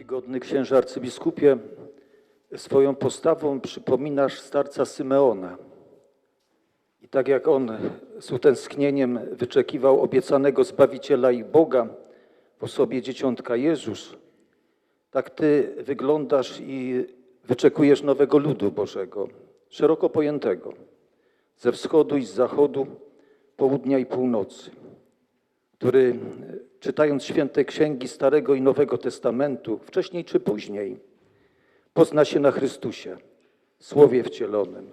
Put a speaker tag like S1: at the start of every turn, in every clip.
S1: Czcigodny księże arcybiskupie, swoją postawą przypominasz starca Symeona. I tak jak on z utęsknieniem wyczekiwał obiecanego Zbawiciela i Boga w osobie dzieciątka Jezus, tak ty wyglądasz i wyczekujesz nowego ludu Bożego, szeroko pojętego, ze wschodu i z zachodu, południa i północy, który czytając święte księgi Starego i Nowego Testamentu, wcześniej czy później, pozna się na Chrystusie, Słowie wcielonym.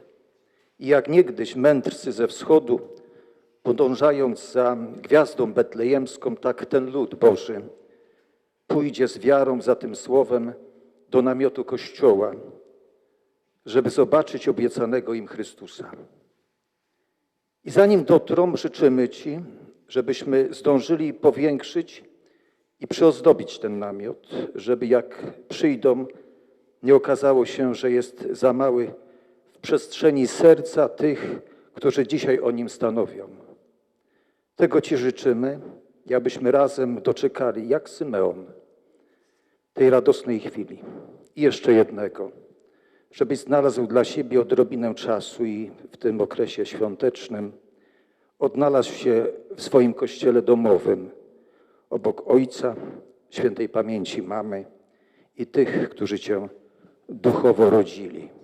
S1: I jak niegdyś mędrcy ze wschodu, podążając za gwiazdą betlejemską, tak ten lud Boży pójdzie z wiarą za tym słowem do namiotu Kościoła, żeby zobaczyć obiecanego im Chrystusa. I zanim dotrą, życzymy Ci, żebyśmy zdążyli powiększyć i przyozdobić ten namiot, żeby jak przyjdą, nie okazało się, że jest za mały w przestrzeni serca tych, którzy dzisiaj o nim stanowią. Tego Ci życzymy, abyśmy razem doczekali, jak Symeon, tej radosnej chwili. I jeszcze jednego, żebyś znalazł dla siebie odrobinę czasu i w tym okresie świątecznym odnalazł się w swoim kościele domowym, obok Ojca, świętej pamięci mamy i tych, którzy Cię duchowo rodzili.